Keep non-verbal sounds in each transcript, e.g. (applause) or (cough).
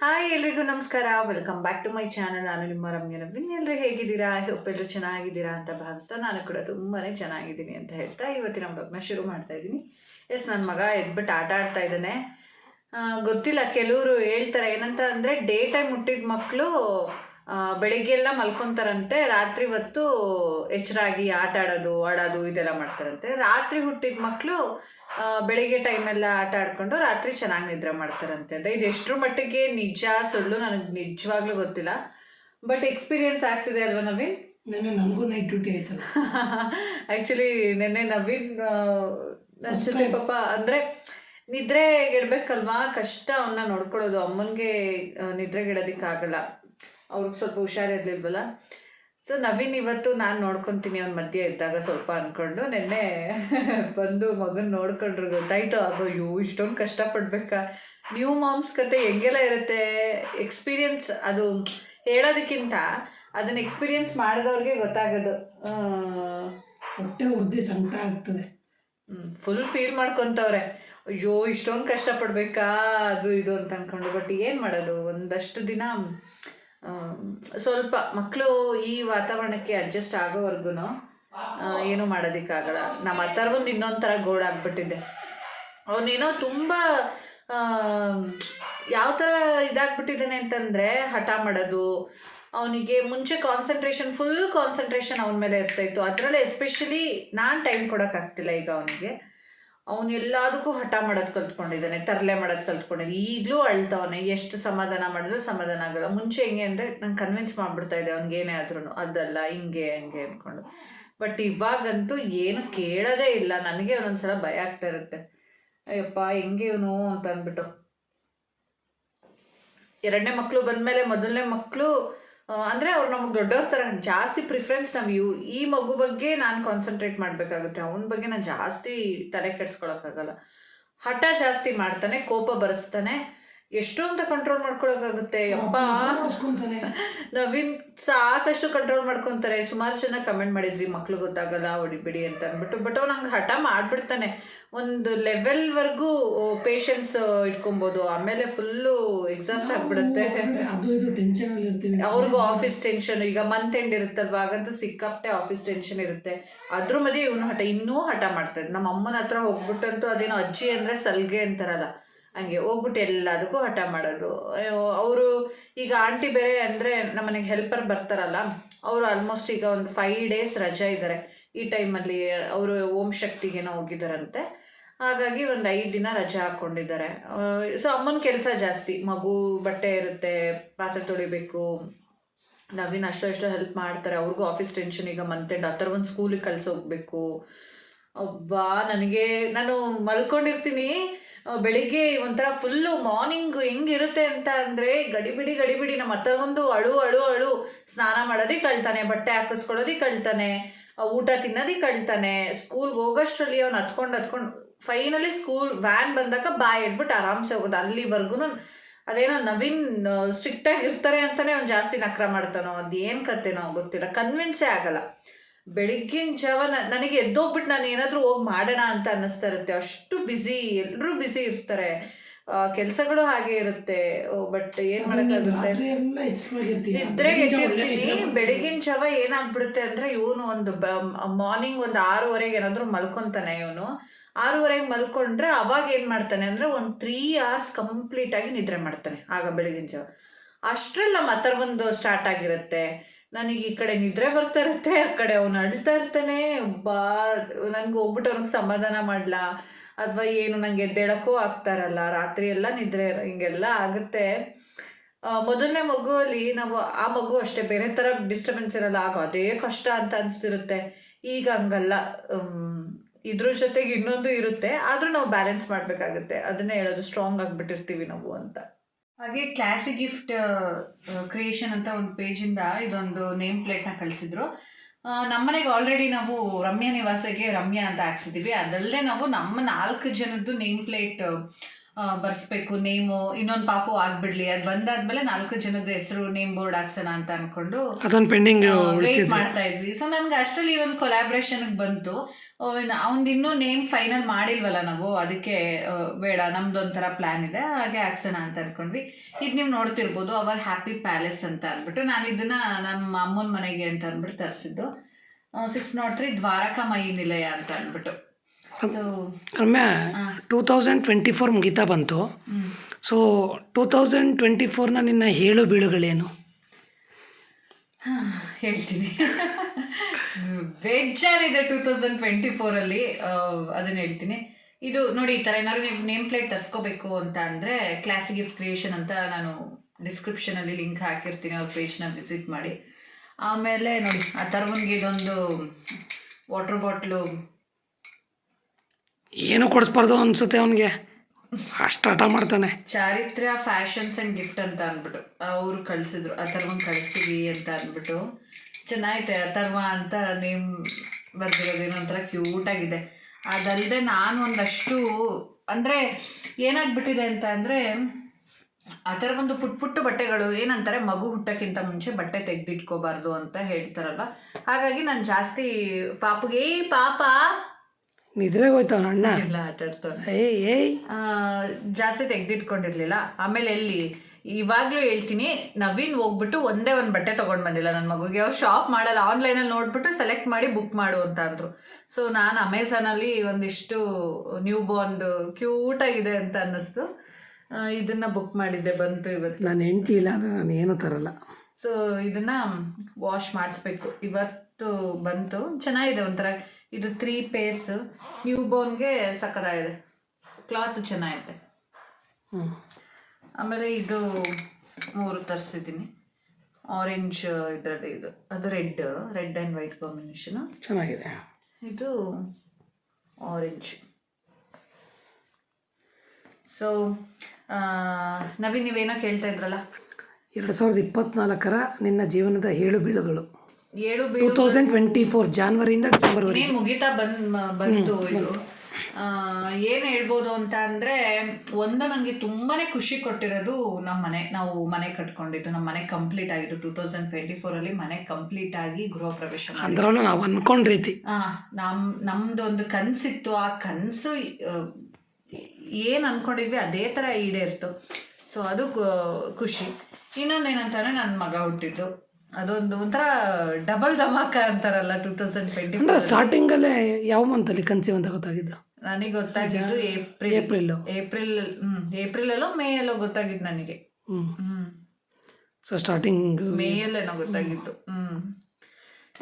Hi ಎಲ್ರಿಗೂ ನಮಸ್ಕಾರ. Welcome back to my channel ನಾನು ನಿಮ್ಮ ರಮ್ಯ ನವೀನ್ ಎಲ್ಲರೂ ಹೇಗಿದ್ದೀರಾ? ಒಬ್ಬೆಲ್ಲರೂ ಚೆನ್ನಾಗಿದ್ದೀರಾ ಅಂತ ಭಾವಿಸ್ತಾ ನಾನು ಕೂಡ ತುಂಬಾ ಚೆನ್ನಾಗಿದ್ದೀನಿ ಅಂತ ಹೇಳ್ತಾ ಇವತ್ತಿನ ಬ್ಲಾಗ್ನ ಶುರು ಮಾಡ್ತಾ ಇದ್ದೀನಿ. ಎಸ್ ನನ್ನ ಮಗ ಎದ್ಬಿಟ್ಟು ಆಟ ಆಡ್ತಾ ಇದ್ದಾನೆ. ಗೊತ್ತಿಲ್ಲ, ಕೆಲವರು ಹೇಳ್ತಾರೆ ಏನಂತ ಅಂದರೆ ಡೇ ಟೈಮ್ ಹುಟ್ಟಿದ ಮಕ್ಕಳು ಬೆಳಿಗ್ಗೆಲ್ಲ ಮಲ್ಕೊತಾರಂತೆ ರಾತ್ರಿ ಹೊತ್ತು ಎಚ್ಚರಾಗಿ ಆಟ ಆಡೋದು ಆಡೋದು ಇದೆಲ್ಲ ಮಾಡ್ತಾರಂತೆ. ರಾತ್ರಿ ಹುಟ್ಟಿದ ಮಕ್ಕಳು ಬೆಳಿಗ್ಗೆ ಟೈಮೆಲ್ಲ ಆಟ ಆಡ್ಕೊಂಡು ರಾತ್ರಿ ಚೆನ್ನಾಗಿ ನಿದ್ರೆ ಮಾಡ್ತಾರಂತೆ ಅಂತ. ಇದು ಎಷ್ಟರ ಮಟ್ಟಿಗೆ ನಿಜ ಸುಳ್ಳು ನನಗೆ ನಿಜವಾಗ್ಲೂ ಗೊತ್ತಿಲ್ಲ. ಬಟ್ ಎಕ್ಸ್ಪೀರಿಯನ್ಸ್ ಆಗ್ತಿದೆ ಅಲ್ವಾ ನವೀನ್? ನೆನ್ನೆ ನನಗೂ ನೈಟ್ ಡ್ಯೂಟಿ ಆಯ್ತಲ್ಲ. (laughs) ಆ್ಯಕ್ಚುಲಿ ನೆನ್ನೆ ನವೀನ್ ಅಂದ್ರೆ ಜೊತೆ ಪಾಪ ಅಂದರೆ ನಿದ್ರೆಗೆಡ್ಬೇಕಲ್ವಾ ಕಷ್ಟ ಅವನ್ನ ನೋಡ್ಕೊಳ್ಳೋದು ಅಮ್ಮನಿಗೆ ನಿದ್ರೆಗೆಡೋದಕ್ಕಾಗಲ್ಲ ಅವ್ರಿಗೆ ಸ್ವಲ್ಪ ಹುಷಾರಿರ್ಲಿಲ್ವಲ್ಲ? ಸೊ ನವೀನ್ ಇವತ್ತು ನಾನು ನೋಡ್ಕೊತೀನಿ ಅವ್ನ ಮಧ್ಯೆ ಇದ್ದಾಗ ಸ್ವಲ್ಪ ಅಂದ್ಕೊಂಡು ನಿನ್ನೆ ಬಂದು ಮಗನ ನೋಡ್ಕೊಂಡ್ರು ಗೊತ್ತಾಯ್ತು. ಅಯ್ಯೋ ಇಷ್ಟೊಂದು ಕಷ್ಟಪಡ್ಬೇಕಾ? ನ್ಯೂ ಮಾಮ್ಸ್ ಕತೆ ಹೆಂಗೆಲ್ಲ ಇರುತ್ತೆ? ಎಕ್ಸ್ಪೀರಿಯನ್ಸ್ ಅದು ಹೇಳೋದಕ್ಕಿಂತ ಅದನ್ನ ಎಕ್ಸ್ಪೀರಿಯನ್ಸ್ ಮಾಡಿದವ್ರಿಗೆ ಗೊತ್ತಾಗೋದು. ಹೊಟ್ಟೆ ಉದ್ದಿ ಸಂಕಟ ಆಗ್ತದೆ. ಫುಲ್ ಫೀಲ್ ಮಾಡ್ಕೊತವ್ರೆ. ಅಯ್ಯೋ ಇಷ್ಟೊಂದು ಕಷ್ಟಪಡ್ಬೇಕಾ? ಅದು ಇದು ಅಂತ ಅಂದ್ಕೊಂಡು ಬಟ್ ಏನು ಮಾಡೋದು? ಒಂದಷ್ಟು ದಿನ ಸ್ವಲ್ಪ ಮಕ್ಕಳು ಈ ವಾತಾವರಣಕ್ಕೆ ಅಡ್ಜಸ್ಟ್ ಆಗೋವರೆಗೂ ಏನೂ ಮಾಡೋದಕ್ಕಾಗಲ್ಲ. ನಮ್ಮ ಅಥರ್ವೊಂದು ಇನ್ನೊಂದು ಥರ ಗೋಡಾಗ್ಬಿಟ್ಟಿದೆ ಅವನೇನೋ ತುಂಬ ಯಾವ ಥರ ಇದಾಗ್ಬಿಟ್ಟಿದ್ದಾನೆ ಅಂತಂದರೆ ಹಠ ಮಾಡೋದು, ಅವನಿಗೆ ಮುಂಚೆ ಕಾನ್ಸಂಟ್ರೇಷನ್ ಫುಲ್ ಕಾನ್ಸಂಟ್ರೇಷನ್ ಅವನ ಮೇಲೆ ಇರ್ತಾಯಿತ್ತು ಅದರಲ್ಲೇ ಎಸ್ಪೆಷಲಿ ನಾನು ಟೈಮ್ ಕೊಡೋಕ್ಕಾಗ್ತಿಲ್ಲ ಈಗ ಅವನಿಗೆ. ಅವನು ಎಲ್ಲದಕ್ಕೂ ಹಠ ಮಾಡೋದು ಕಲ್ತ್ಕೊಂಡಿದ್ದಾನೆ, ತರಲೆ ಮಾಡೋದು ಕಲ್ತ್ಕೊಂಡಿದ್ದೆ ಈಗಲೂ ಅಳ್ತವನೆ, ಎಷ್ಟು ಸಮಾಧಾನ ಮಾಡಿದ್ರು ಸಮಾಧಾನ ಆಗಲ್ಲ. ಮುಂಚೆ ಹೆಂಗೆ ಅಂದರೆ ನಂಗೆ ಕನ್ವಿನ್ಸ್ ಮಾಡಿಬಿಡ್ತಾ ಇದೆ ಅವ್ನಿಗೆ ಏನೇ ಆದ್ರೂ ಅದಲ್ಲ, ಹಿಂಗೆ, ಹಂಗೆ ಅಂದ್ಕೊಂಡು ಬಟ್ ಇವಾಗಂತೂ ಏನು ಕೇಳೋದೇ ಇಲ್ಲ. ನನಗೆ ಒಂದೊಂದ್ಸಲ ಭಯ ಆಗ್ತಾ ಇರುತ್ತೆ. ಅಯ್ಯಪ್ಪ, ಹೆಂಗೆ ಇವನು ಅಂತ ಅಂದ್ಬಿಟ್ಟು. ಎರಡನೇ ಮಕ್ಕಳು ಬಂದಮೇಲೆ ಮೊದಲನೇ ಮಕ್ಕಳು ಅಂದರೆ ಅವ್ರು ನಮಗೆ ದೊಡ್ಡವ್ರ ಥರ ಜಾಸ್ತಿ ಪ್ರಿಫರೆನ್ಸ್ ನಾವು ಇವ್, ಈ ಮಗು ಬಗ್ಗೆ ನಾನು ಕಾನ್ಸಂಟ್ರೇಟ್ ಮಾಡಬೇಕಾಗುತ್ತೆ. ಅವನ ಬಗ್ಗೆ ನಾನು ಜಾಸ್ತಿ ತಲೆ ಕೆಡ್ಸ್ಕೊಳಕ್ಕಾಗಲ್ಲ. ಹಠ ಜಾಸ್ತಿ ಮಾಡ್ತಾನೆ, ಕೋಪ ಬರೆಸ್ತಾನೆ. ಎಷ್ಟು ಅಂತ ಕಂಟ್ರೋಲ್ ಮಾಡ್ಕೊಳಕ್ಕಾಗುತ್ತೆ ಯಪ್ಪ. ಹಾಸ್ಕೊಂತಾನೆ ನವೀನ್ ಸಾಕಷ್ಟು ಕಂಟ್ರೋಲ್ ಮಾಡ್ಕೊಂತಾರೆ. ಸುಮಾರು ಜನ ಕಮೆಂಟ್ ಮಾಡಿದ್ರಿ ಮಕ್ಳು ಗೊತ್ತಾಗಲ್ಲ ಹೊಡಿಬಿಡಿ ಅಂತ ಅಂದ್ಬಿಟ್ಟು. ಬಟ್ ಅವ್ನು ಹಂಗೆ ಹಠ ಮಾಡ್ಬಿಡ್ತಾನೆ. ಒಂದು ಲೆವೆಲ್ವರೆಗೂ ಪೇಷನ್ಸ್ ಇಟ್ಕೊಬೋದು. ಆಮೇಲೆ ಫುಲ್ಲು ಎಕ್ಸಾಸ್ಟ್ ಆಗ್ಬಿಡುತ್ತೆ. ಅವ್ರಿಗೂ ಆಫೀಸ್ ಟೆನ್ಷನ್ ಈಗ ಮಂತ್ ಎಂಡ್ ಇರುತ್ತಲ್ವಾ? ಹಾಗಂತೂ ಸಿಕ್ಕಾಪ್ಟೆ ಆಫೀಸ್ ಟೆನ್ಷನ್ ಇರುತ್ತೆ. ಅದ್ರ ಮಧ್ಯೆ ಇವನು ಹಠ ಇನ್ನೂ ಹಠ ಮಾಡ್ತಾಯಿದ್ದ ನಮ್ಮ ಅಮ್ಮನ ಹತ್ರ ಹೋಗ್ಬಿಟ್ಟಂತೂ ಅದೇನೋ ಅಜ್ಜಿ ಅಂದ್ರೆ ಸಲ್ಗೆ ಅಂತಾರಲ್ಲ. ಹಂಗೆ ಹೋಗ್ಬಿಟ್ಟು ಎಲ್ಲದಕ್ಕೂ ಹಠ ಮಾಡೋದು. ಅವರು ಈಗ ಆಂಟಿ ಬೇರೆ ಅಂದರೆ ನಮ್ಮನೆಗೆ ಹೆಲ್ಪರ್ ಬರ್ತಾರಲ್ಲ, ಅವರು ಆಲ್ಮೋಸ್ಟ್ ಈಗ ಒಂದು ಫೈವ್ ಡೇಸ್ ರಜಾ ಇದ್ದಾರೆ ಈ ಟೈಮಲ್ಲಿ ಅವರು ಓಂ ಶಕ್ತಿಗೇನೋ ಹೋಗಿದ್ದಾರಂತೆ ಹಾಗಾಗಿ ಒಂದು ಐದು ದಿನ ರಜಾ ಹಾಕ್ಕೊಂಡಿದ್ದಾರೆ ಸೊ ಅಮ್ಮನ ಕೆಲಸ ಜಾಸ್ತಿ. ಮಗು ಬಟ್ಟೆ ಇರುತ್ತೆ, ಪಾತ್ರೆ ತೊಳಿಬೇಕು. ನವೀನ್ ಅಷ್ಟೋ ಅಷ್ಟೋ ಹೆಲ್ಪ್ ಮಾಡ್ತಾರೆ. ಅವ್ರಿಗೂ ಆಫೀಸ್ ಟೆನ್ಷನ್ ಈಗ ಮಂತ್ ಎಂಡ್ ಆ ಥರ ಒಂದು ಸ್ಕೂಲಿಗೆ ಕಳ್ಸಿ ಹೋಗ್ಬೇಕು ಅಬ್ಬಾ ನನಗೆ, ನಾನು ಮಲ್ಕೊಂಡಿರ್ತೀನಿ. ಬೆಳಿಗ್ಗೆ ಒಂಥರ ಫುಲ್ಲು ಮಾರ್ನಿಂಗ್ ಹೆಂಗಿರುತ್ತೆ ಅಂತ ಅಂದರೆ ಗಡಿಬಿಡಿ ಗಡಿಬಿಡಿ, ನಮ್ಮ ಒಂದು ಅಳು ಅಳು ಅಳು. ಸ್ನಾನ ಮಾಡೋದೇ ಕಳ್ತಾನೆ, ಬಟ್ಟೆ ಹಾಕಿಸ್ಕೊಳ್ಳೋದೇ ಕಳ್ತಾನೆ ಊಟ ತಿನ್ನೋದೇ ಕಳ್ತಾನೆ. ಸ್ಕೂಲ್ಗೆ ಹೋಗೋಷ್ಟರಲ್ಲಿ ಅವ್ನು ಹತ್ಕೊಂಡು ಹತ್ಕೊಂಡು ಫೈನಲಿ ಸ್ಕೂಲ್ ವ್ಯಾನ್ ಬಂದಾಗ ಬಾಯ್ ಇಟ್ಬಿಟ್ಟು ಆರಾಮ್ಸೆ ಹೋಗೋದು. ಅಲ್ಲಿವರೆಗೂ ಅದೇನೋ ನವೀನ್ ಸ್ಟ್ರಿಕ್ಟಾಗಿ ಇರ್ತಾರೆ ಅಂತಲೇ ಅವ್ನು ಜಾಸ್ತಿ ನಕ್ರ ಮಾಡ್ತಾನೋ ಅದು ಏನು ಕತೆನೋ ಗೊತ್ತಿಲ್ಲ. ಕನ್ವಿನ್ಸೇ ಆಗಲ್ಲ. ಬೆಳಿಗ್ಗಿನ ಜಾವ ನನಗೆ ಎದ್ದೋಗ್ಬಿಟ್ಟು ನಾನು ಏನಾದರೂ ಹೋಗಿ ಮಾಡೋಣ ಅಂತ ಅನ್ನಿಸ್ತಾ ಇರುತ್ತೆ. ಅಷ್ಟು ಬ್ಯುಸಿ ಎಲ್ಲರೂ ಬ್ಯುಸಿ ಇರ್ತಾರೆ. ಕೆಲಸಗಳು ಹಾಗೆ ಇರುತ್ತೆ. ಬಟ್ ಏನ್ ಮಾಡೋಕ್ಕಾಗುತ್ತೆ ಇದ್ರೆ ಎದ್ದಿರ್ತೀನಿ. ಬೆಳಗಿನ ಜಾವ ಏನಾಗ್ಬಿಡುತ್ತೆ ಅಂದ್ರೆ ಇವನು ಒಂದು ಮಾರ್ನಿಂಗ್ ಒಂದು ಆರೂವರೆಗೆ ಏನಾದ್ರು ಮಲ್ಕೊಂತಾನೆ ಇವನು. ಆರೂವರೆಗೆ ಮಲ್ಕೊಂಡ್ರೆ ಅವಾಗ ಏನ್ ಮಾಡ್ತಾನೆ ಅಂದ್ರೆ ಒಂದು ತ್ರೀ ಅವರ್ಸ್ ಕಂಪ್ಲೀಟ್ ಆಗಿ ನಿದ್ರೆ ಮಾಡ್ತಾನೆ ಆಗ ಬೆಳಗಿನ ಜಾವ. ಅಷ್ಟ್ರಲ್ಲಿ ನಮ್ಮ ಸ್ಟಾರ್ಟ್ ಆಗಿರುತ್ತೆ. ನನಗೆ ಈ ಕಡೆ ನಿದ್ರೆ ಬರ್ತಾ ಇರುತ್ತೆ, ಆ ಕಡೆ ಅವನು ಅಳ್ತಾ ಇರ್ತಾನೆ. ಬಾ, ನನ್ಗೆ ಹೋಗ್ಬಿಟ್ಟು ಅವ್ನಿಗೆ ಸಮಾಧಾನ ಮಾಡ್ಲಾ? ಅಥವಾ ಏನು ನಂಗೆ ಎದ್ದೇಳಕ್ಕೂ ಆಗ್ತಾರಲ್ಲ, ರಾತ್ರಿ ಎಲ್ಲ ನಿದ್ರೆ ಹಿಂಗೆಲ್ಲ ಆಗುತ್ತೆ. ಮೊದಲನೇ ಮಗುವಲ್ಲಿ ನಾವು, ಆ ಮಗು ಅಷ್ಟೇ, ಬೇರೆ ಥರ ಡಿಸ್ಟರ್ಬೆನ್ಸ್ ಇರಲ್ಲ, ಆಗ ಅದೇ ಕಷ್ಟ ಅಂತ ಅನಿಸ್ತಿರುತ್ತೆ. ಈಗ ಹಂಗಲ್ಲ ಇದ್ರ ಜೊತೆಗೆ ಇನ್ನೊಂದು ಇರುತ್ತೆ, ಆದರೂ ನಾವು ಬ್ಯಾಲೆನ್ಸ್ ಮಾಡಬೇಕಾಗುತ್ತೆ. ಅದನ್ನೇ ಹೇಳೋದು ಸ್ಟ್ರಾಂಗ್ ಆಗಿಬಿಟ್ಟಿರ್ತೀವಿ ನಾವು ಅಂತ. ಹಾಗೆ ಕ್ಲಾಸಿ ಗಿಫ್ಟ್ ಕ್ರಿಯೇಷನ್ ಅಂತ ಒಂದು ಪೇಜಿಂದ ಇದೊಂದು ನೇಮ್ ಪ್ಲೇಟ್ನ ಕಳಿಸಿದ್ರು. ನಮ್ಮನೆಗೆ ಆಲ್ರೆಡಿ ನಾವು ರಮ್ಯಾ ನಿವಾಸಕ್ಕೆ ರಮ್ಯಾ ಅಂತ ಹಾಕ್ಸಿದ್ದೀವಿ ಅದಲ್ಲದೆ ನಾವು ನಮ್ಮ ನಾಲ್ಕು ಜನದ್ದು ನೇಮ್ ಪ್ಲೇಟ್ ಬರ್ಸ್ಬೇಕು. ನೇಮು ಇನ್ನೊಂದು ಪಾಪು ಆಗ್ಬಿಡ್ಲಿ. ಅದು ಬಂದಾದ್ಮೇಲೆ ನಾಲ್ಕು ಜನದ ಹೆಸರು ನೇಮ್ ಬೋರ್ಡ್ ಹಾಕ್ಸೋಣ ಅಂತ ಅನ್ಕೊಂಡು ಮಾಡ್ತಾ ಇದ್ವಿ. ಸೊ ನನ್ಗೆ ಅಷ್ಟರಲ್ಲಿ ಒಂದು ಕೊಲಾಬ್ರೇಷನ್ ಬಂತು. ಅವ್ನ್ದು ಇನ್ನೂ ನೇಮ್ ಫೈನಲ್ ಮಾಡಿಲ್ವಲ್ಲ ನಾವು ಅದಕ್ಕೆ ಬೇಡ ನಮ್ದು ಒಂಥರ ಪ್ಲಾನ್ ಇದೆ ಹಾಗೆ ಹಾಕ್ಸೋಣ ಅಂತ ಅನ್ಕೊಂಡ್ವಿ. ಇದು ನೀವು ನೋಡ್ತಿರ್ಬೋದು ಅವರ್ ಹ್ಯಾಪಿ ಪ್ಯಾಲೇಸ್ ಅಂತ ಅಂದ್ಬಿಟ್ಟು ನಾನು ಇದನ್ನ ನಮ್ಮ ಅಮ್ಮನ ಮನೆಗೆ ಅಂತ ಅಂದ್ಬಿಟ್ಟು ತರಿಸಿದ್ದು. Six naught three Dwarakamayi Nilaya ಅಂತ ಅಂದ್ಬಿಟ್ಟು so Ramya two thousand twenty four ಮುಗಿತಾ ಬಂತು. ಸೊ ಟೂ ತೌಸಂಡ್ ಟ್ವೆಂಟಿ ಫೋರ್ನ ನಿನ್ನ ಹೇಳು ಬೀಳುಗಳೇನು? ಹೇಳ್ತೀನಿ. ಬೇಜಾರಿದೆ ಟೂ ತೌಸಂಡ್ ಟ್ವೆಂಟಿ ಫೋರಲ್ಲಿ ಅದನ್ನ ಹೇಳ್ತೀನಿ. ಇದು ನೋಡಿ ಈ ಥರ ಏನಾದ್ರು ನೀವು ನೇಮ್ ಪ್ಲೇಟ್ ತರ್ಸ್ಕೋಬೇಕು ಅಂತ ಅಂದರೆ ಕ್ಲಾಸಿ ಗಿಫ್ಟ್ ಕ್ರಿಯೇಷನ್ ಅಂತ ನಾನು ಡಿಸ್ಕ್ರಿಪ್ಷನಲ್ಲಿ ಲಿಂಕ್ ಹಾಕಿರ್ತೀನಿ, ಅವ್ರ ಪೇಜ್ನ ವಿಸಿಟ್ ಮಾಡಿ. ಆಮೇಲೆ ನೋಡಿ, ಆ ಥರವನ್ಗೆ ಇದೊಂದು ವಾಟರ್ ಬಾಟ್ಲು ಏನು ಕೊಡಿಸ್ಬಾರ್ದು ಅನ್ಸುತ್ತೆ ಅವನಿಗೆ? ಅಷ್ಟು ಹಠ ಮಾಡ್ತಾನೆ. ಚಾರಿತ್ರ್ಯ, ಫ್ಯಾಷನ್ಸ್ ಅಂಡ್ ಗಿಫ್ಟ್ ಅಂತ ಅಂದ್ಬಿಟ್ಟು. ಅವ್ರು ಕಳಿಸಿದ್ರು ಅಥರ್ವ ಕಳಿಸ್ತೀವಿ ಅಂತ ಅಂದ್ಬಿಟ್ಟು. ಚೆನ್ನಾಗೈತೆ ಅಥರ್ವ ಅಂತ ನೇಮ್ ಬರ್ದಿರೋದು ಏನೋ ಒಂಥರ ಕ್ಯೂಟ್ ಆಗಿದೆ. ಅದಲ್ಲದೆ ನಾನು ಒಂದಷ್ಟು, ಅಂದರೆ ಏನಾಗ್ಬಿಟ್ಟಿದೆ ಅಂತ ಅಂದರೆ, ಆ ಥರ ಒಂದು ಪುಟ್ ಪುಟ್ಟು ಬಟ್ಟೆಗಳು ಏನಂತಾರೆ, ಮಗು ಹುಟ್ಟಕ್ಕಿಂತ ಮುಂಚೆ ಬಟ್ಟೆ ತೆಗೆದಿಟ್ಕೋಬಾರ್ದು ಅಂತ ಹೇಳ್ತಾರಲ್ವ? ಹಾಗಾಗಿ ನಾನು ಜಾಸ್ತಿ ಪಾಪಗೆ ಪಾಪ! ನಿದ್ರೆಗೆ ಹೋಯ್ತಾವ ಅಣ್ಣ. ಏಯ್ ಏಯ್. ಆ, ಜಾಸ್ತಿ ತೆಗ್ದಿಟ್ಕೊಂಡಿರ್ಲಿಲ್ಲ. ಆಮೇಲೆ ಎಲ್ಲಿ? ಇವಾಗ್ಲೂ ಹೇಳ್ತೀನಿ ನವೀನ್ ಹೋಗ್ಬಿಟ್ಟು ಒಂದೇ ಒಂದು ಬಟ್ಟೆ ತಗೊಂಡ್ ಬಂದಿಲ್ಲ ನನ್ನ ಮಗುಗೆ. ಅವ್ರು ಶಾಪ್ ಮಾಡಲ್ಲ ಆನ್ಲೈನಲ್ಲಿ ನೋಡ್ಬಿಟ್ಟು ಸೆಲೆಕ್ಟ್ ಮಾಡಿ ಬುಕ್ ಮಾಡು ಅಂತ ಅಂದ್ರು. ಸೊ ನಾನು ಅಮೆಝಾನಲ್ಲಿ ಒಂದಿಷ್ಟು ನ್ಯೂ ಬಾರ್ನ್ದು ಕ್ಯೂಟಾಗಿದೆ ಅಂತ ಅನ್ನಿಸ್ತು. ಇದನ್ನ ಬುಕ್ ಮಾಡಿದ್ದೆ ಬಂತು ಇವತ್ತು. ನಾನು ಹೆಂಡತಿ ಇಲ್ಲ ಅಂದ್ರೆ ನಾನು ಏನು ತರಲ್ಲ. ಸೊ ಇದನ್ನ ವಾಶ್ ಮಾಡಿಸ್ಬೇಕು. ಇವತ್ತು ಬಂತು. ಚೆನ್ನಾಗಿದೆ ಒಂಥರ. ಇದು ತ್ರೀ ಪೇಸ್ ನ್ಯೂ ಬೋನ್ಗೆ ಸಕ್ಕದಾಗಿದೆ ಕ್ಲಾತ್ ಚೆನ್ನಾಗಿದೆ ಹ್ಞೂ ಆಮೇಲೆ ಇದು ಮೂರು ತರಿಸಿದ್ದೀನಿ. ಆರೆಂಜ್ ಇದರಲ್ಲಿ ಇದು. ಅದು red red and white combination ಚೆನ್ನಾಗಿದೆ. ಇದು ಆರೆಂಜ್ ಸೊ ನವೀನ್ ನೀವೇನೋ ಕೇಳ್ತಾ ಇದ್ರಲ್ಲ? ಎರಡು ಸಾವಿರದ ಇಪ್ಪತ್ನಾಲ್ಕರ ನಿನ್ನ ಜೀವನದ ಏಳು ಬೀಳುಗಳು. ಏಳು ಟೂ ತೌಸಂಡ್ ಟ್ವೆಂಟಿ ಫೋರ್ ಜಾನ್ವರಿಯಿಂದ ಡಿಸೆಂಬರ್ವರೆಗೆ ಮುಗಿತಾ ಬಂದ್ ಬಂತು ಇದು. ಆ, ಏನ್ ಹೇಳ್ಬೋದು ಅಂತ ಅಂದ್ರೆ ಒಂದು ನನಗೆ ತುಂಬಾನೇ ಖುಷಿ ಕೊಟ್ಟಿರೋದು ನಮ್ಮ ಮನೆ. ನಾವು ಮನೆ ಕಟ್ಕೊಂಡಿದ್ದು ನಮ್ಮ ಮನೆ ಕಂಪ್ಲೀಟ್ ಆಗಿದ್ದು ಟೂ ತೌಸಂಡ್ ಟ್ವೆಂಟಿ ಫೋರಲ್ಲಿ ಅಲ್ಲಿ ಮನೆ ಕಂಪ್ಲೀಟ್ ಆಗಿ ಗೃಹ ಪ್ರವೇಶ ಅಂದ್ರೂ ನಾವು ಅನ್ಕೊಂಡ ರೀತಿ. ಆ, ನಮ್ ನಮ್ದು ಒಂದು ಕನ್ಸಿತ್ತು. ಆ ಕನಸು ಏನು ಅನ್ಕೊಂಡಿದ್ವಿ ಅದೇ ಥರ ಈಡೇರ್ತು. ಸೊ ಅದು ಖುಷಿ. ಇನ್ನೊಂದು ಏನಂತಾರೆ ನನ್ನ ಮಗ ಹುಟ್ಟಿದ್ದು. ಅದೊಂದು ಒಂಥರ ಡಬಲ್ ಧಮಾಕ ಅಂತಾರಲ್ಲ ಟೂ ತೌಸಂಡ್ ಟ್ವೆಂಟಿ ಅಂದ್ರೆ ಸ್ಟಾರ್ಟಿಂಗಲ್ಲೇ ಯಾವ ಮಂತಲ್ಲಿ ಕನ್ಸೀವ್ ಅಂತ ಗೊತ್ತಾಗಿದ್ದು? ನನಗೆ ಗೊತ್ತಾಗಿದ್ದು ಏಪ್ರಿಲ್ ಏಪ್ರಿಲ್ ಏಪ್ರಿಲ್ ಹ್ಞೂ ಏಪ್ರಿಲ್ ಅಲ್ಲೋ ಮೇ ಅಲ್ಲೋ ಗೊತ್ತಾಗಿದ್ದು ನನಗೆ. ಹ್ಞೂ ಸೊ ಸ್ಟಾರ್ಟಿಂಗ್ ಮೇಯಲ್ಲೇನೋ ಗೊತ್ತಾಗಿತ್ತು. ಹ್ಞೂ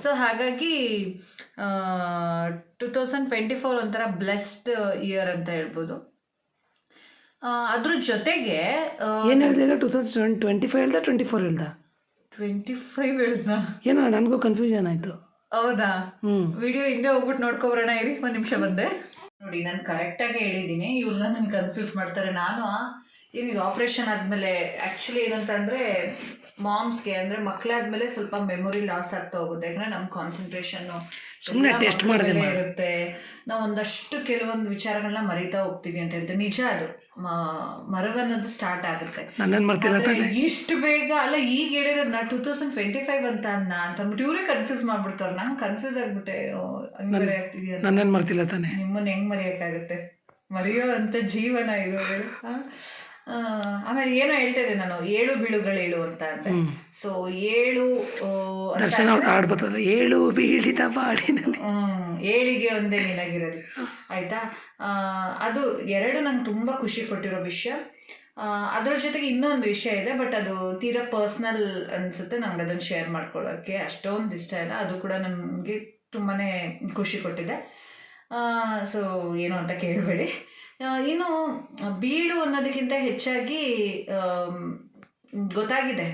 ಸೊ ಹಾಗಾಗಿ ಟೂ ತೌಸಂಡ್ ಟ್ವೆಂಟಿ ಫೋರ್ ಒಂಥರ ಬ್ಲೆಸ್ಡ್ ಇಯರ್ ಅಂತ ಹೇಳ್ಬೋದು. ಅದ್ರ ಜೊತೆಗೆ ಏನು ಹೇಳ್ದೆ ಟೂ ತೌಸಂಡ್ ಟ್ವೆಂಟಿ ಫೈವ್ ಹೇಳ್ದ ಟ್ವೆಂಟಿ ಫೋರ್ ಹೇಳ್ದ? ಟ್ವೆಂಟಿ ಫೈವ್ ಹೇಳ್ದ. ಏನೋ ನನಗೂ ಕನ್ಫ್ಯೂಷನ್ ಆಯಿತು. ಹೌದಾ? ಹ್ಞೂ ವಿಡಿಯೋ ಹಿಂದೆ ಹೋಗ್ಬಿಟ್ಟು ನೋಡ್ಕೊಬರೋಣ ಇರಿ ಒಂದು ನಿಮಿಷ ಬಂದೆ. ನೋಡಿ ನಾನು ಕರೆಕ್ಟಾಗಿ ಹೇಳಿದ್ದೀನಿ. ಇವ್ರನ್ನ ನನ್ ಕನ್ಫ್ಯೂಸ್ ಮಾಡ್ತಾರೆ. ನಾನು ಏನಿದು ಆಪ್ರೇಷನ್ ಆದಮೇಲೆ ಆ್ಯಕ್ಚುಲಿ ಏನಂತಂದರೆ ಮಾಮ್ಸ್ಗೆ ಅಂದ್ರೆ ಮಕ್ಕಳಾದ್ಮೇಲೆ ಸ್ವಲ್ಪ ಮೆಮೊರಿ ಲಾಸ್ ಆಗ್ತಾ ಹೋಗುತ್ತೆ. ಯಾಕಂದ್ರೆ ನಮ್ಮ ಕಾನ್ಸಂಟ್ರೇಷನ್ ಸುಮ್ಮನೆ ಟೆಸ್ಟ್ ಮಾಡಿದ್ರೆ ಇರುತ್ತೆ. ನಾವು ಒಂದಷ್ಟು ಕೆಲವೊಂದು ವಿಚಾರಗಳನ್ನ ಮರಿತಾ ಹೋಗ್ತೀವಿ ಅಂತ ಹೇಳ್ತಾರೆ ನಿಜ ಅದು. ಮ- ಮರವನ್ನೋದು ಸ್ಟಾರ್ಟ್ ಆಗುತ್ತೆ. ನನ್ನನ್ನು ಮರ್ತಿಲ್ಲ ತಾನೆ. ಇಷ್ಟು ಬೇಗ ಅಲ್ಲ ಈಗ ಹೇಳಿರೋದನ್ನ ಟೂ ತೌಸಂಡ್ ಟ್ವೆಂಟಿ ಫೈವ್ ಅಂತ ಅನ್ನ ಅಂತ ಅಂದ್ಬಿಟ್ಟು ಇವರೇ ಕನ್ಫ್ಯೂಸ್ ಮಾಡ್ಬಿಡ್ತಾರೆ ನಾನು ಕನ್ಫ್ಯೂಸ್ ಆಗ್ಬಿಟ್ಟೆ. ಆಗ್ತಿದ್ಯಾ ನನ್ನನ್ನು ಮರ್ತಿಲ್ಲ ತಾನೆ. ನಿಮ್ಮನ್ನ ಹೆಂಗ್ ಮರೆಯಕ್ಕಾಗುತ್ತೆ? ಮರೆಯೋ ಅಂತ ಜೀವನ ಇರೋದು. ಆಮೇಲೆ ಏನೋ ಹೇಳ್ತಾ ಇದ್ದೆ ನಾನು ಏಳು ಬೀಳುಗಳೇಳು ಅಂತ ಅಂದ್ರೆ. ಸೊ ಏಳು ದರ್ಶನ ಹಾಡು ಬರ್ತದೆ ಏಳು ಬೀಳಿದ ಹ್ಮ್, ಏಳಿಗೆ ಒಂದೇ ನಿನಗಿರಲಿ ಆಯ್ತಾ? ಅದು ಎರಡು ನಂಗೆ ತುಂಬಾ ಖುಷಿ ಕೊಟ್ಟಿರೋ ವಿಷಯ. ಅದ್ರ ಜೊತೆಗೆ ಇನ್ನೊಂದು ವಿಷಯ ಇದೆ ಬಟ್ ಅದು ತೀರಾ ಪರ್ಸ್ನಲ್ ಅನ್ಸುತ್ತೆ ನಂಗೆ ಅದನ್ನು ಶೇರ್ ಮಾಡ್ಕೊಳ್ಳೋಕ್ಕೆ ಅಷ್ಟೊಂದು ಇಷ್ಟ ಇಲ್ಲ. ಅದು ಕೂಡ ನನಗೆ ತುಂಬಾ ಖುಷಿ ಕೊಟ್ಟಿದೆ. ಸೊ ಏನು ಅಂತ ಕೇಳಬೇಡಿ. ಇನ್ನು ಬೀಳು ಅನ್ನೋದಕ್ಕಿಂತ ಹೆಚ್ಚಾಗಿ ಗೊತ್ತಾಗಿದೆ.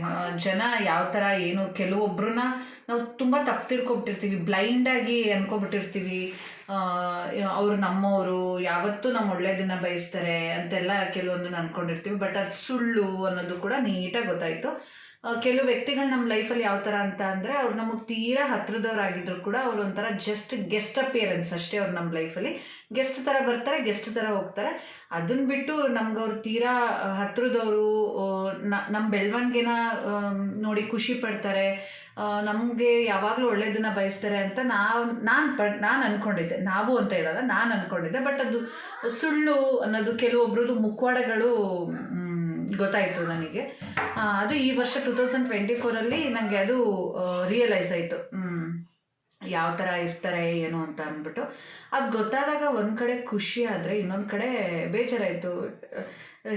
ಜನ ಯಾವ ಥರ ಏನು ಕೆಲವೊಬ್ರನ್ನ ನಾವು ತುಂಬ ತಪ್ಪು ತಿಳ್ಕೊಬಿಟ್ಟಿರ್ತೀವಿ. ಬ್ಲೈಂಡಾಗಿ ಅನ್ಕೊಬಿಟ್ಟಿರ್ತೀವಿ. ಅವರು ನಮ್ಮವರು, ಯಾವತ್ತೂ ನಮ್ಮ ಒಳ್ಳೆಯದನ್ನ ಬಯಸ್ತಾರೆ ಅಂತೆಲ್ಲ ಕೆಲವೊಂದನ್ನು ಅನ್ಕೊಂಡಿರ್ತೀವಿ. ಬಟ್ ಅದು ಸುಳ್ಳು ಅನ್ನೋದು ಕೂಡ ನೀಟಾಗಿ ಗೊತ್ತಾಯಿತು. ಕೆಲವು ವ್ಯಕ್ತಿಗಳು ನಮ್ಮ ಲೈಫಲ್ಲಿ ಯಾವ ಥರ ಅಂತ ಅಂದರೆ ಅವ್ರು ನಮಗೆ ತೀರಾ ಹತ್ರದವ್ರಾಗಿದ್ರು ಕೂಡ ಅವ್ರು ಒಂಥರ ಜಸ್ಟ್ ಗೆಸ್ಟ್ ಅಪಿಯರೆನ್ಸ್ ಅಷ್ಟೇ ಅವ್ರು ನಮ್ಮ ಲೈಫಲ್ಲಿ. ಗೆಸ್ಟ್ ಥರ ಬರ್ತಾರೆ ಗೆಸ್ಟ್ ಥರ ಹೋಗ್ತಾರೆ. ಅದನ್ನ ಬಿಟ್ಟು ನಮ್ಗೆ ಅವ್ರು ತೀರಾ ಹತ್ರದವರು ನಮ್ಮ ಬೆಳವಣಿಗೆನ ನೋಡಿ ಖುಷಿ ಪಡ್ತಾರೆ. ನಮಗೆ ಯಾವಾಗಲೂ ಒಳ್ಳೇದನ್ನ ಬಯಸ್ತಾರೆ ಅಂತ ನಾವು, ನಾನು ಪಡ್ ನಾನು ಅಂದ್ಕೊಂಡಿದ್ದೆ ನಾವು ಅಂತ ಹೇಳಲ್ಲ, ನಾನು ಅಂದ್ಕೊಂಡಿದ್ದೆ ಬಟ್ ಅದು ಸುಳ್ಳು ಅನ್ನೋದು ಕೆಲವೊಬ್ರದ್ದು ಮುಖವಾಡಗಳು ಗೊತ್ತಾಯಿತು ನನಗೆ. ಅದು ಈ ವರ್ಷ ಟೂ ತೌಸಂಡ್ ಟ್ವೆಂಟಿ ಫೋರಲ್ಲಿ ನನಗೆ ಅದು ರಿಯಲೈಸ್ ಆಯಿತು. ಯಾವ ಥರ ಇರ್ತಾರೆ, ಏನು ಅಂತ ಅಂದ್ಬಿಟ್ಟು. ಅದು ಗೊತ್ತಾದಾಗ ಒಂದು ಕಡೆ ಖುಷಿ ಆದರೆ ಇನ್ನೊಂದು ಕಡೆ ಬೇಜಾರಾಯಿತು.